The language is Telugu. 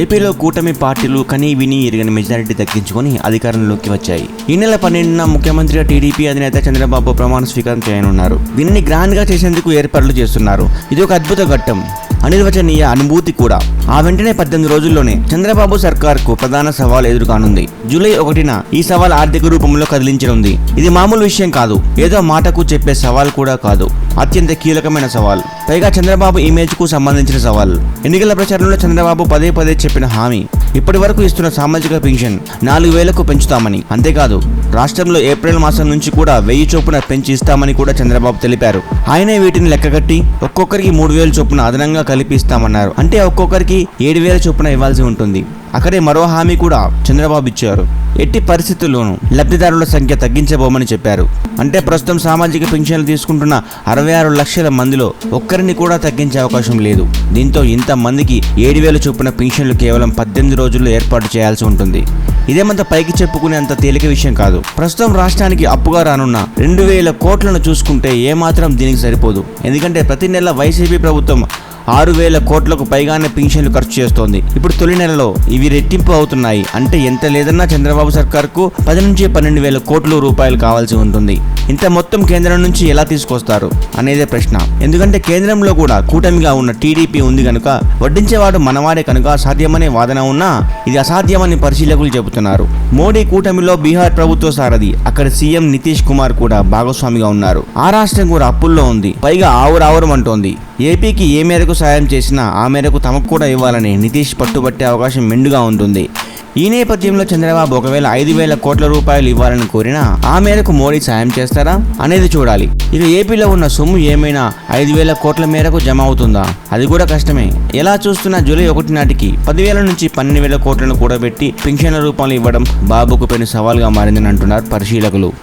ఏపీలో కూటమి పార్టీలు కనీ విని ఎరిగిన మెజారిటీ దక్కించుకొని అధికారంలోకి వచ్చాయి. ఈ నెల పన్నెండున ముఖ్యమంత్రిగా టీడీపీ అధినేత చంద్రబాబు ప్రమాణ స్వీకారం చేయనున్నారు. దీనిని గ్రాండ్గా చేసేందుకు ఏర్పాట్లు చేస్తున్నారు. ఇది ఒక అద్భుత ఘట్టం. అనిర్వచనీయ అనుభూతి కూడా. ఆ వెంటనే పద్దెనిమిది రోజుల్లోనే చంద్రబాబు సర్కార్కు ప్రధాన సవాల్ ఎదురుకానుంది. జూలై ఒకటిన ఈ సవాల్ ఆర్థిక రూపంలో కదిలించనుంది. ఇది మామూలు విషయం కాదు. ఏదో మాటకు చెప్పే సవాల్ కూడా కాదు. అత్యంత కీలకమైన సవాల్. పైగా చంద్రబాబు ఇమేజ్కు సంబంధించిన సవాల్. ఎన్నికల ప్రచారంలో చంద్రబాబు పదే పదే చెప్పిన హామీ ఇప్పటి వరకు ఇస్తున్న సామాజిక పెన్షన్ నాలుగు వేలకు పెంచుతామని. అంతేకాదు రాష్ట్రంలో ఏప్రిల్ మాసం నుంచి కూడా వెయ్యి చొప్పున పెంచి ఇస్తామని కూడా చంద్రబాబు తెలిపారు. ఆయనే వీటిని లెక్కగట్టి ఒక్కొక్కరికి మూడు వేలు చొప్పున అదనంగా కలిపి ఇస్తామన్నారు అంటే ఒక్కొక్కరికి ఏడు వేల చొప్పున ఇవ్వాల్సి ఉంటుంది. అక్కడే మరో హామీ కూడా చంద్రబాబు ఇచ్చారు. ఎట్టి పరిస్థితుల్లోనూ లబ్ధిదారుల సంఖ్య తగ్గించబోమని చెప్పారు. అంటే ప్రస్తుతం సామాజిక పెన్షన్లు తీసుకుంటున్న అరవై ఆరు లక్షల మందిలో ఒక్కరిని కూడా తగ్గించే అవకాశం లేదు. దీంతో ఇంత మందికి ఏడు వేల చొప్పున పెన్షన్లు కేవలం పద్దెనిమిది రోజుల్లో ఏర్పాటు చేయాల్సి ఉంటుంది. ఇదేమంత పైకి చెప్పుకునే అంత తేలిక విషయం కాదు. ప్రస్తుతం రాష్ట్రానికి అప్పుగా రానున్న రెండు వేల కోట్లను చూసుకుంటే ఏమాత్రం దీనికి సరిపోదు. ఎందుకంటే ప్రతి నెల వైసీపీ ప్రభుత్వం ఆరు వేల కోట్లకు పైగానే పింఛన్లు ఖర్చు చేస్తోంది. ఇప్పుడు తొలి నెలలో ఇవి రెట్టింపు అవుతున్నాయి. అంటే ఎంత లేదన్నా చంద్రబాబు సర్కార్కు పది నుంచి పన్నెండు వేల కోట్ల రూపాయలు కావాల్సి ఉంటుంది. ఇంత మొత్తం కేంద్రం నుంచి ఎలా తీసుకొస్తారు? అనేదే ప్రశ్న. ఎందుకంటే కేంద్రంలో కూడా కూటమిగా ఉన్న టీడీపీ ఉంది కనుక వడ్డించేవాడు మనవాడే కనుక సాధ్యమనే వాదన ఉన్నా ఇది అసాధ్యమని పరిశీలకులు చెబుతున్నారు. మోడీ కూటమిలో బీహార్ ప్రభుత్వ సారథి అక్కడ సీఎం నితీష్ కుమార్ కూడా భాగస్వామిగా ఉన్నారు. ఆ రాష్ట్రం కూడా అప్పుల్లో ఉంది. పైగా ఆవురావురం అంటోంది. ఏపీకి ఏ మేరకు సాయం చేసినా ఆ మేరకు తమకు కూడా ఇవ్వాలని నితీష్ పట్టుబట్టే అవకాశం మెండుగా ఉంటుంది. ఈ నేపథ్యంలో చంద్రబాబు ఒకవేళ ఐదు వేల కోట్ల రూపాయలు ఇవ్వాలని కోరినా ఆ మేరకు మోడీ సాయం చేస్తారా అనేది చూడాలి. ఇక ఏపీలో ఉన్న సొమ్ము ఏమైనా ఐదు వేల కోట్ల మేరకు జమ అవుతుందా? అది కూడా కష్టమే. ఎలా చూస్తున్నా జూలై ఒకటి నాటికి పదివేల నుంచి పన్నెండు వేల కోట్లను కూడబెట్టి పింఛన్ల రూపంలో ఇవ్వడం బాబుకు పెను సవాల్గా మారిందని అంటున్నారు పరిశీలకులు.